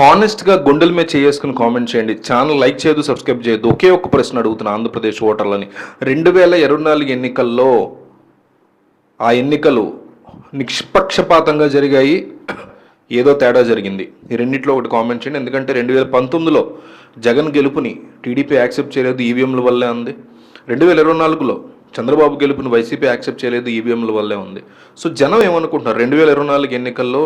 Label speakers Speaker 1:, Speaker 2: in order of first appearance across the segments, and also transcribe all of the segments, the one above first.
Speaker 1: హానెస్ట్గా గుండెల మీద చేసుకుని కామెంట్ చేయండి. ఛానల్ లైక్ చేయదు సబ్స్క్రైబ్ చేయదు. ఒకే ఒక్క ప్రశ్న అడుగుతున్నా ఆంధ్రప్రదేశ్ ఓటర్లని. రెండు వేల ఇరవై నాలుగు ఎన్నికల్లో ఆ ఎన్నికలు నిష్పక్షపాతంగా జరిగాయి. ఏదో తేడా జరిగింది. ఈ రెండిట్లో ఒకటి కామెంట్ చేయండి. ఎందుకంటే రెండు వేల పంతొమ్మిదిలో జగన్ గెలుపుని టీడీపీ యాక్సెప్ట్ చేయలేదు ఈవీఎంల వల్లే ఉంది. రెండు వేల ఇరవై నాలుగులో చంద్రబాబు గెలుపుని వైసీపీ యాక్సెప్ట్ చేయలేదు ఈవీఎంల వల్లే ఉంది. సో జనం ఏమనుకుంటున్నారు? రెండు వేల ఇరవై నాలుగు ఎన్నికల్లో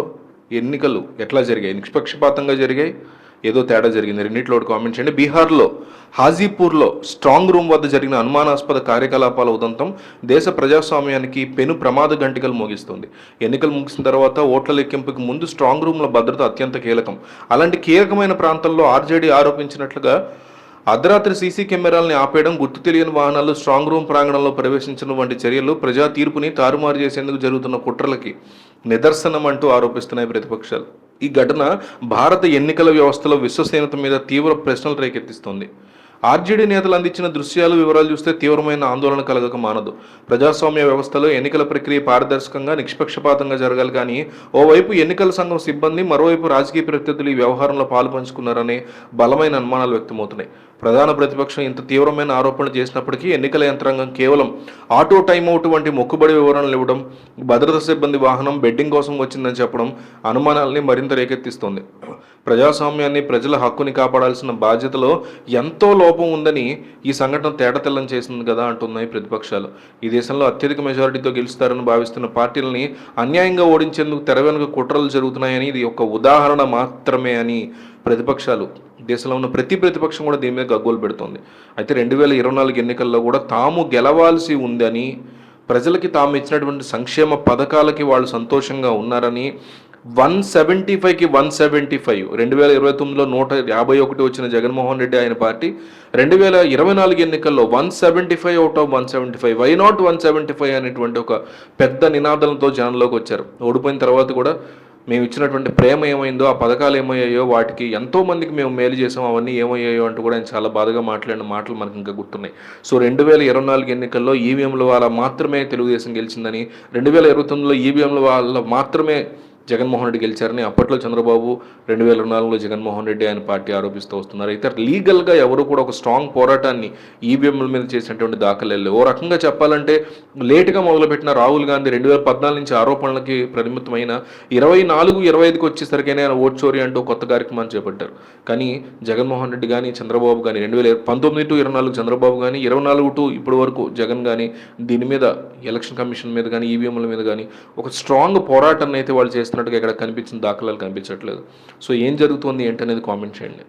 Speaker 1: ఎన్నికలు ఎట్లా జరిగాయి? నిష్పక్షపాతంగా జరిగాయి. ఏదో తేడా జరిగింది. రెండింటిలో కామెంట్ చేయండి. బీహార్లో హాజీపూర్లో స్ట్రాంగ్ రూమ్ వద్ద జరిగిన అనుమానాస్పద కార్యకలాపాల ఉదంతం దేశ ప్రజాస్వామ్యానికి పెను ప్రమాద గంటికలు మోగిస్తుంది. ఎన్నికలు ముగిసిన తర్వాత ఓట్ల లెక్కింపుకి ముందు స్ట్రాంగ్ రూమ్ల భద్రత అత్యంత కీలకం. అలాంటి కీలకమైన ప్రాంతాల్లో ఆర్జేడీ ఆరోపించినట్లుగా అర్ధరాత్రి సీసీ కెమెరాల్ని ఆపేయడం గుర్తు తెలియని వాహనాలు స్ట్రాంగ్ రూమ్ ప్రాంగణంలో ప్రవేశించడం వంటి చర్యలు ప్రజా తీర్పుని తారుమారు చేసేందుకు జరుగుతున్న కుట్రలకి నిదర్శనం అంటూ ఆరోపిస్తున్నాయి ప్రతిపక్షాలు. ఈ ఘటన భారత ఎన్నికల వ్యవస్థలో విశ్వసనీయత మీద తీవ్ర ప్రశ్నలు రేకెత్తిస్తోంది. ఆర్జేడీ నేతలు అందించిన దృశ్యాలు వివరాలు చూస్తే తీవ్రమైన ఆందోళన కలగక మానదు. ప్రజాస్వామ్య వ్యవస్థలో ఎన్నికల ప్రక్రియ పారదర్శకంగా నిష్పక్షపాతంగా జరగాలి కానీ ఓవైపు ఎన్నికల సంఘం సిబ్బంది మరోవైపు రాజకీయ ప్రత్యర్థులు ఈ వ్యవహారంలో పాలు పంచుకున్నారనే బలమైన అనుమానాలు వ్యక్తమవుతున్నాయి. ప్రధాన ప్రతిపక్షం ఇంత తీవ్రమైన ఆరోపణలు చేసినప్పటికీ ఎన్నికల యంత్రాంగం కేవలం ఆటో టైం అవుట్ వంటి మొక్కుబడి వివరణలు ఇవ్వడం భద్రతా సిబ్బంది వాహనం బెడ్డింగ్ కోసం వచ్చిందని చెప్పడం అనుమానాల్ని మరింత రేకెత్తిస్తోంది. ప్రజాస్వామ్యాన్ని ప్రజల హక్కుని కాపాడాల్సిన బాధ్యతలో ఎంతో లోపం ఉందని ఈ సంఘటన తేటతెల్లం చేసింది కదా అంటున్నాయి ప్రతిపక్షాలు. ఈ దేశంలో అత్యధిక మెజారిటీతో గెలుస్తారని భావిస్తున్న పార్టీలని అన్యాయంగా ఓడించేందుకు తెర వెనుక కుట్రలు జరుగుతున్నాయని ఇది ఒక ఉదాహరణ మాత్రమే అని ప్రతిపక్షాలు. దేశంలో ఉన్న ప్రతి ప్రతిపక్షం కూడా దీని మీద గగ్గోలు పెడుతోంది. అయితే రెండు వేల ఇరవై నాలుగు ఎన్నికల్లో కూడా తాము గెలవాల్సి ఉందని ప్రజలకి తాము ఇచ్చినటువంటి సంక్షేమ పథకాలకి వాళ్ళు సంతోషంగా ఉన్నారని వన్ సెవెంటీ ఫైవ్కి వన్ సెవెంటీ ఫైవ్. రెండు వేల ఇరవై తొమ్మిదిలో నూట యాభై ఒకటి వచ్చిన జగన్మోహన్ రెడ్డి ఆయన పార్టీ రెండు వేల ఇరవై నాలుగు ఎన్నికల్లో one seventy five out of one seventy five. Why not one seventy five అనేటువంటి ఒక పెద్ద నినాదంతో జనంలోకి వచ్చారు. ఓడిపోయిన తర్వాత కూడా మేము ఇచ్చినటువంటి ప్రేమ ఏమైందో ఆ పథకాలు ఏమయ్యాయో వాటికి ఎంతో మందికి మేము మేలు చేసాం అవన్నీ ఏమయ్యాయో అంటూ కూడా ఆయన చాలా బాధగా మాట్లాడిన మాటలు మనకు ఇంకా గుర్తున్నాయి. సో రెండు వేల ఇరవై నాలుగు ఎన్నికల్లో ఈవీఎంల వల్ల మాత్రమే తెలుగుదేశం గెలిచిందని రెండు వేల ఇరవై తొమ్మిదిలో ఈవీఎంల వల్ల మాత్రమే జగన్మోహన్ రెడ్డి గెలిచారని అప్పట్లో చంద్రబాబు రెండు వేల నాలుగులో జగన్మోహన్ రెడ్డి ఆయన పార్టీ ఆరోపిస్తూ వస్తున్నారు. అయితే లీగల్గా ఎవరు కూడా ఒక స్ట్రాంగ్ పోరాటాన్ని ఈవీఎంల మీద చేసినటువంటి దాఖలు ఓ రకంగా చెప్పాలంటే లేటుగా మొదలుపెట్టిన రాహుల్ గాంధీ రెండు వేల పద్నాలుగు నుంచి ఆరోపణలకి పరిమితమైన ఇరవై నాలుగు ఇరవై ఐదుకి వచ్చేసరికైనా ఆయన ఓట్ చోరీ అంటూ కొత్త కార్యక్రమాన్ని చేపట్టారు. కానీ జగన్మోహన్ రెడ్డి కానీ చంద్రబాబు కానీ రెండు వేల పంతొమ్మిది టు ఇరవై నాలుగు చంద్రబాబు కానీ ఇరవై నాలుగు టు ఇప్పటి వరకు జగన్ కానీ దీని మీద ఎలక్షన్ కమిషన్ మీద కానీ ఈవీఎంల మీద కానీ ఒక స్ట్రాంగ్ పోరాటాన్ని అయితే వాళ్ళు చేస్తున్నట్టుగా ఇక్కడ కనిపించిన దాఖలాలు కనిపించట్లేదు. సో ఏం జరుగుతుంది ఏంటనేది కామెంట్ చేయండి.